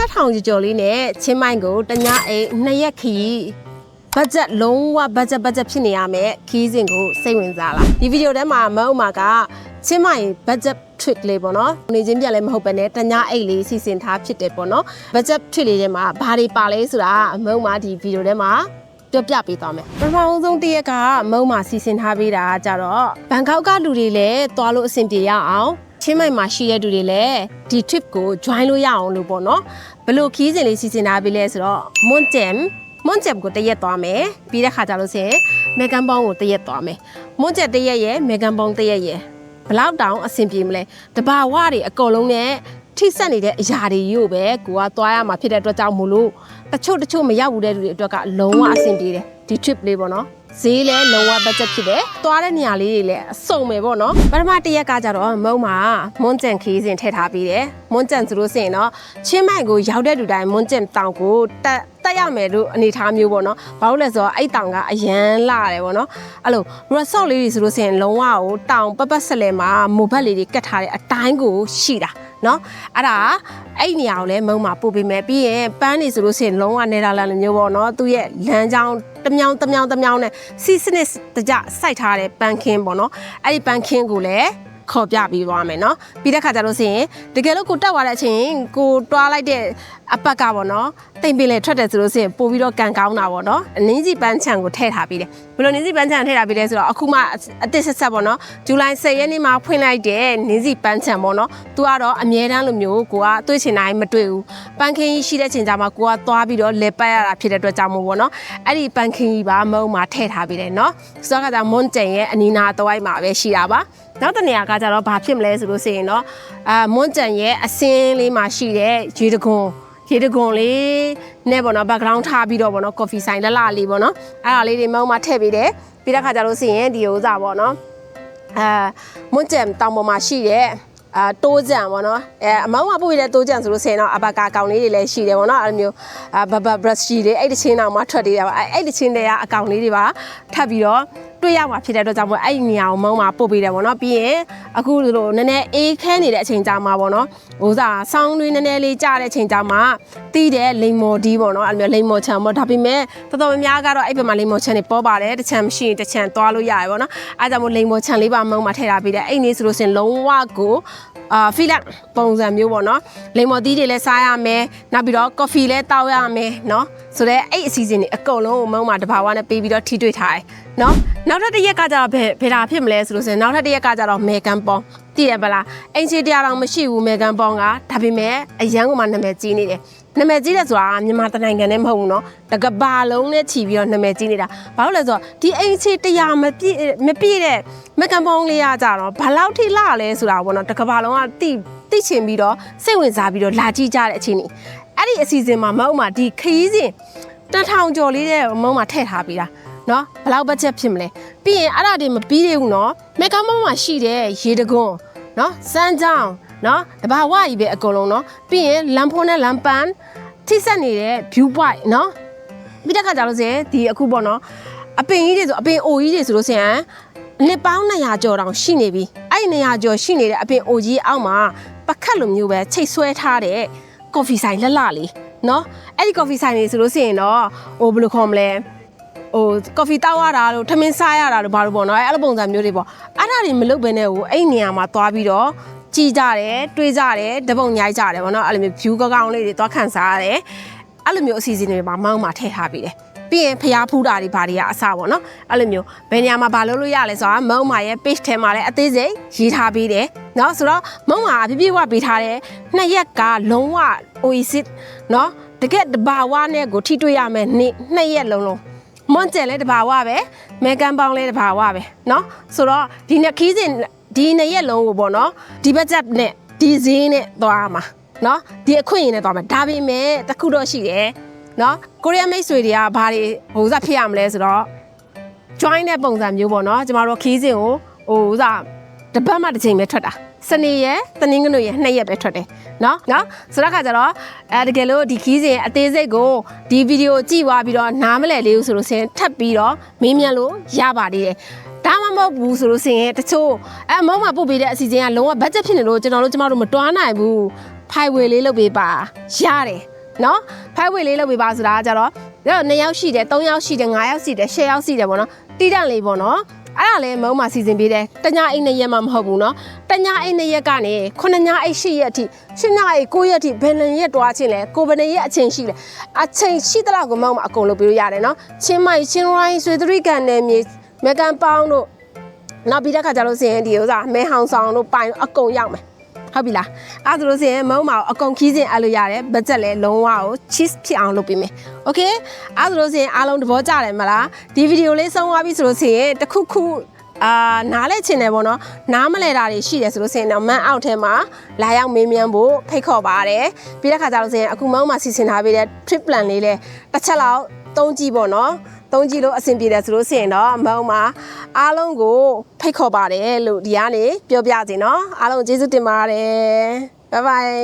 နှစ်ထောင်ကျော်လေးနဲ့ချင်းမိုင်ကိုတညအိမ်နှစ်ရက်ခီးဘတ်ဂျက်လုံးဝဘတ်ဂျက်ဘတ်ဂျက်ဖြစ်နေရမယ်ခီးစဉ်ကိုစိတ်ဝင်စားလားဒီဗီဒီယိုထဲမှာမဟုတ်မှာကချင်းမိုင်ဘတ်ဂျက် trick လေးပေါ့နော်နေချင်းပြန်လည်းမဟုတ်ပဲနဲ့တညအိတ်လေးစီစဉ်ထားဖြစ်တယ်ပေါ့နော်ဘတ်ဂျက် trick လေးထဲမှာဘာတွေပါလဲဆိုတာမဟုတ်မှာဒီဗီဒီယိုထဲမှာပြောပြပေးသွားမယ်ပထမဆုံးတစ်ရက်ကမုံမှာစီစဉ်ထားပေးတာကြတော့ဘန်ကောက်ကလူတွေလည်းသွားလို့အဆင်ပြေရအောင် ချင်းမိုင်မှာရှိတဲ့လူတွေလည်းဒီ trip ကို join လို့ရအောင်လို့ပေါ့နော်ဘယ်လို့ခီးစဉ်လေးစီစဉ်ထားပေးလဲဆိုတော့ Montem Montem ကိုတရက်သွားမယ်ပြီးတဲ့ခါကျလို့ဆိုရင် Megan Bong ကိုတရက်သွားမယ် Montem တရက်ရဲ့ Megan Bong တရက်ရဲ့ဘယ်လောက်တောင်အဆင်ပြေမလဲတဘာဝတွေအကုန်လုံးနဲ့ထိဆက်နေတဲ့အရာတွေကြီးကိုပဲကိုကသွားရမှာဖြစ်တဲ့အတွက်ကြောင့်မို့လို့တချို့တချို့မရောက်ဘူးတဲ့လူတွေအတွက်ကလုံးဝအဆင်ပြေတယ်ဒီ trip လေးပေါ့နော် ဈေးလည်းလုံးဝ budget ဖြစ်တယ်။သွားတဲ့နေရာလေးတွေလည်းအစုံပဲပေါ့နော်။ပထမတစ်ရက်ကကြတော့မုံမှာမွန်ကျန်ခီးစဉ်ထည့်ထားပြီးတယ်။မွန်ကျန်ဆိုလို့ရှိရင်တော့ချင်းမိုင်ကိုရောက်တဲ့လူတိုင်းမွန်ကျန်တောင်ကိုတက်တက်ရမယ်လို့အနေထားမျိုးပေါ့နော်။ဘာလို့လဲဆိုတော့အဲ့တောင်ကအရန်လာတယ်ပေါ့နော်။အဲ့လို resort လေးတွေဆိုလို့ရှိရင်လုံးဝကိုတောင်ပပတ်ဆက်လဲမှာမိုဘတ်လေးတွေကတ်ထားတဲ့အတိုင်းကိုရှိတာ။ နော်အဲ့ဒါအဲ့နေရာကိုလည်းမုံမှာပို့ပေးမယ်ပြီးရင်ပန်းနေဆိုလို့ရှိရင်လုံးဝနေတာလန်လိုမျိုးပေါ့နော်သူရဲ့လမ်းကြောင်းတစ်မြောင်းတစ်မြောင်းတစ်မြောင်းနဲ့စီစနစ်တကြစိုက်ထားတဲ့ပန်းခင်းပေါ့နော်အဲ့ဒီပန်းခင်းကိုလည်း ခေါ်ပြပြီးသွားမယ်နော်ပြီးတဲ့ခါကျလို့ဆိုရင်တကယ်လို့ကိုတက်သွားတဲ့အချိန်ကိုတွားလိုက်တဲ့အပတ်ကပေါ့နော်တိမ်ပင်လေထွက်တယ်ဆိုလို့ဆိုရင်ပို့ပြီးတော့ကန်ကောင်းတာပေါ့နော်အနင်းကြီးပန်းချံကိုထည့်ထားပြီးတယ်ဘယ်လိုနင်းကြီးပန်းချံထည့်ထားပြီးလဲဆိုတော့အခုမှအတစ်ဆက်ဆက်ပေါ့နော်ဇူလိုင်10ရက်နေ့မှာဖွင့်လိုက်တဲ့နင်းကြီးပန်းချံပေါ့နော်သူကတော့အမြဲတမ်းလိုမျိုးကိုကတွေ့ချင်တိုင်းမတွေ့ဘူးပန်းခင်းကြီးရှိတဲ့ချိန်ကျမှကိုကသွားပြီးတော့လေပတ်ရတာဖြစ်တဲ့အတွက်ကြောင့်မို့ပေါ့နော်အဲ့ဒီပန်းခင်းကြီးပါမုံမှာထည့်ထားပြီးတယ်နော်ဆိုတော့ကဒါမွန်ကျန်ရဲ့အနီနာတော့ိုက်မှာပဲရှိတာပါ နောက်တစ်နေရာကကြတော့ဘာဖြစ်မလဲဆိုလို့ရှိရင်တော့အာမွန်ကျန်ရဲ့အစင်းလေးမှာရှိတဲ့ရေတကွန်ရေတကွန်လေးနဲ့ပေါ့နော် background ထားပြီးတော့ပေါ့နော် coffee ဆိုင်လလလေးပေါ့နော်အဲ့ဒါလေးတွေမုံမှာထည့်ပေးတယ်ပြီးတဲ့ခါကျလို့ရှိရင်ဒီဥစားပေါ့နော်အာမွန်ကျန်တောင်ပေါ်မှာရှိတဲ့အာတိုးကြံပေါ့နော်အဲအမောင်းကပို့ရတဲ့တိုးကြံဆိုလို့ဆိုရင်တော့အဘကာကောင်လေးတွေလည်းရှိတယ်ပေါ့နော်အဲ့လိုမျိုးအာဘဘဘရက်ရှိတွေအဲ့ဒီချင်းတောင်မှထွက်သေးတာပါအဲ့အဲ့ဒီချင်းတွေကအကောင်လေးတွေပါထပ်ပြီးတော့ တွေ့ရမှာဖြစ်တဲ့အတွက်ကြောင့်မို့အဲ့ဒီနေရာကိုမုံမှာပို့ပေးတယ်ပေါ့နော်ပြီးရင်အခုလိုနည်းနည်းအေးခဲနေတဲ့အချိန်ကြာမှာပေါ့နော်ဟိုစားဆောင်းတွင်းနည်းနည်းလေးကြာတဲ့အချိန်ကြာမှာတီးတဲ့လိမ်မော်ဒီပေါ့နော်အဲ့လိုမျိုးလိမ်မော်ချံပေါ့ဒါပေမဲ့တော်တော်များများကတော့အဲ့ဘက်မှာလိမ်မော်ချံတွေပေါ်ပါတယ်တစ်ချံမရှိရင်တစ်ချံသွားလို့ရတယ်ပေါ့နော်အဲ့ဒါကြောင့်မို့လိမ်မော်ချံလေးပါမုံမှာထည့်ထားပေးတယ်အဲ့ဒီနေ့ဆိုလို့ရှိရင်လုံးဝကို အာဖီလက်ပုံစံမျိုးပေါ့နော်လိမ်မော်သီးတွေလည်းစားရမယ်နောက်ပြီးတော့ကော်ဖီလည်းတောက်ရမယ်နော်ဆိုတော့အဲ့အစီအစဉ်တွေအကုန်လုံးကိုမုံမှာတဘာဝနဲ့ပေးပြီးတော့ထိတွေ့ထားတယ်နော်နောက်ထပ်တစ်ရက်ကကြတော့ဘယ်ဘယ်တာဖြစ်မလဲဆိုလို့ဆိုရင်နောက်ထပ်တစ်ရက်ကကြတော့မေကန်ပေါင် တည်ရပလားအင်ချီတရားတော်မရှိဘူးမေကန်ပေါင်ကဒါပေမဲ့အရန်ကမှနာမည်ကြီးနေတယ်နာမည်ကြီးတယ်ဆိုတာမြန်မာတနိုင်ငံနဲ့မဟုတ်ဘူးเนาะတကဘာလုံးနဲ့ခြီးပြီးတော့နာမည်ကြီးနေတာဘာလို့လဲဆိုတော့ဒီအင်ချီတရားမပြည့်မပြည့်တဲ့မေကန်ပေါင်လေးရကြတော့ဘာလောက်ထိလှလဲဆိုတာပေါ့နော်တကဘာလုံးကတိတိချင်ပြီးတော့စိတ်ဝင်စားပြီးတော့လာကြည့်ကြတဲ့အချိန်นี้အဲ့ဒီအစီအစဉ်မှာမဟုတ်မှာဒီခရီးစဉ်တထောင်ကျော်လေးတဲ့မုံမှာထည့်ထားပြီးတာ နော်ဘယ်လောက်ဘတ်ဂျက်ဖြစ်မလဲပြီးရင်အဲ့ဒါတွေမပြီးသေးဘူးနော်မေကာမောမှာရှိတဲ့ရေတကွန်းနော်စမ်းကြောင်းနော်တဘာဝကြီးပဲအကုန်လုံးနော်ပြီးရင်လမ်ဖိုးနဲ့လမ်ပန်ထိဆက်နေတဲ့ view point နော်ပြီးတဲ့ခါကျလို့ဆိုရင်ဒီအခုပေါ့နော်အပင်ကြီးတွေဆိုအပင်အိုကြီးတွေဆိုလို့ဆိုရင်နှစ်ပေါင်း200ကျော်တောင်ရှိနေပြီအဲ့ဒီ200ကျော်ရှိနေတဲ့အပင်အိုကြီးအောက်မှာပကတ်လိုမျိုးပဲချိတ်ဆွဲထားတဲ့ကော်ဖီဆိုင်လက်လလေးနော်အဲ့ဒီကော်ဖီဆိုင်တွေဆိုလို့ဆိုရင်တော့ဟိုဘယ်လိုခေါ်မလဲ ဟိုကော်ဖီတောက်ရတာလို့ထမင်းစားရတာလို့ဘာလို့ပေါ့နော်အဲ့လိုပုံစံမျိုးတွေပေါ့အဲ့ဒါတွေမလုပ်ဘဲနဲ့ဟိုအဲ့နေရာမှာသွားပြီးတော့ကြည်ကြတယ်တွေးကြတယ်တပုံညိုက်ကြတယ်ပေါ့နော်အဲ့လိုမျိုး view ကောင်းလေးတွေသွားခံစားရတယ်အဲ့လိုမျိုးအစီအစဉ်တွေမှာမောင်းမှာထည့်ထားပြီးတယ်ပြီးရင်ဖျားဖူးတာတွေဘာတွေကအစပေါ့နော်အဲ့လိုမျိုးဘယ်နေရာမှာဘာလုပ်လို့ရလဲဆိုတာမုံမာရဲ့ page ထဲမှာလည်းအသေးစိတ်ရေးထားပေးတယ်နော်ဆိုတော့မုံမာအပြည့်ပြည့်ဝပေးထားတဲ့နှစ်ရက်ကလုံးဝ oasis နော်တကယ်တဘာဝနဲ့ကိုထိတွေ့ရမယ်နှစ်နှစ်ရက်လုံးလုံး မွန်ကျယ်လဲတဘာဝပဲမေကန်ပေါင်းလဲတဘာဝပဲเนาะဆိုတော့ဒီနှစ်ခီးစဉ်ဒီနှစ်ရက်လုံးကိုပေါ့နော်ဒီဘတ်ဂျက်နဲ့ဒီဈေးနဲ့သွားမှာเนาะဒီအခွင့်အရေးနဲ့သွားမှာဒါပေမဲ့တစ်ခုတော့ရှိတယ်နော်ကိုရီးယားမိတ်ဆွေတွေကဘာတွေဟိုဥစားဖြစ်ရမလဲဆိုတော့ join တဲ့ပုံစံမျိုးပေါ့နော်ကျမတို့ခီးစဉ်ကိုဟိုဥစား တပတ်မှတစ်ချိန်ပဲထွက်တာစနေရယ်တနင်္ဂနွေရယ်နှစ်ရက်ပဲထွက်တယ်နော်နော်ဆိုတော့ခါကျတော့အဲတကယ်လို့ဒီခီးစဉ်အသေးစိတ်ကိုဒီဗီဒီယိုကြည့်သွားပြီးတော့နားမလည်လေးဘူးဆိုလို့ဆင်ထပ်ပြီးတော့မေးမြန်းလို့ရပါသေးတယ်ဒါမှမဟုတ်ဘူးဆိုလို့ဆင်တချို့အဲမုံမှာပို့ပေးတဲ့အစီအစဉ်ကလုံးဝဘတ်ဂျက်ဖြစ်နေလို့ကျွန်တော်တို့ကျမတို့မတွားနိုင်ဘူးဖိုင်ဝေလေးလုပ်ပေးပါရတယ်နော်ဖိုင်ဝေလေးလုပ်ပေးပါဆိုတာကကြတော့2ယောက်ရှိတယ်3ယောက်ရှိတယ်5ယောက်ရှိတယ်10ယောက်ရှိတယ်ပေါ့နော်တိတန့်လေးပေါ့နော် အဲ့ဒါလည်းမုံမှာစီစဉ်ပေးတယ်တညအိတ်2ရက်မှမဟုတ်ဘူးနော်တညအိတ်2ရက်ကနေ9ညအိတ်10ရက်အထိ10ညအိတ်9ရက်အထိဘယ်နှရက်တွားချင်းလဲကိုယ်ဘယ်နှရက်အချိန်ရှိလဲအချိန်ရှိသလောက်ကိုမုံမှာအကုန်လုပ်ပေးလို့ရတယ်နော်ချင်းမိုင်ချင်းရိုင်းဆွေသရိကန်နယ်မြေမကန်ပေါင်းတို့နောက်ပြီးတဲ့ခါကျလို့ရှိရင်ဒီဥစားမဲဟောင်ဆောင်တို့ပိုင်အကုန်ရောက်မယ် ဟုတ်ပြီလားအဲ့ဒါဆိုလို့ရှိရင်မုံမောင်အကုန်ခီးစဉ်အဲ့လိုရတယ်ဘတ်ဂျက်လည်းလုံးဝကို cheese ဖြစ်အောင်လုပ်ပေးမယ်โอเคအဲ့ဒါဆိုလို့ရှိရင်အားလုံးသဘောကျတယ်မလားဒီဗီဒီယိုလေးဆုံးသွားပြီဆိုလို့ရှိရင်တစ်ခုခုအာနားလဲချင်တယ်ပေါ့နော်နားမလဲတာတွေရှိတယ်ဆိုလို့ရှိရင်တော့မန်အောက်ထဲမှာလာရောက်မေးမြန်းဖို့ဖိတ်ခေါ်ပါတယ်ပြီးတဲ့ခါကျလို့ရှိရင်အခုမုံမှာစီစဉ်ထားပေးတဲ့ trip plan လေးလည်းတစ်ချက်လောက်သုံးကြည့်ပေါ့နော် သုံးကြည့်လို့အဆင်ပြေတယ်ဆိုလို့ရှိရင်တော့မုံမှာအားလုံးကိုဖိတ်ခေါ်ပါတယ်လို့ဒီကနေပြောပြစီနော်အားလုံးကျေးဇူးတင်ပါတယ်ဘိုင်ဘိုင်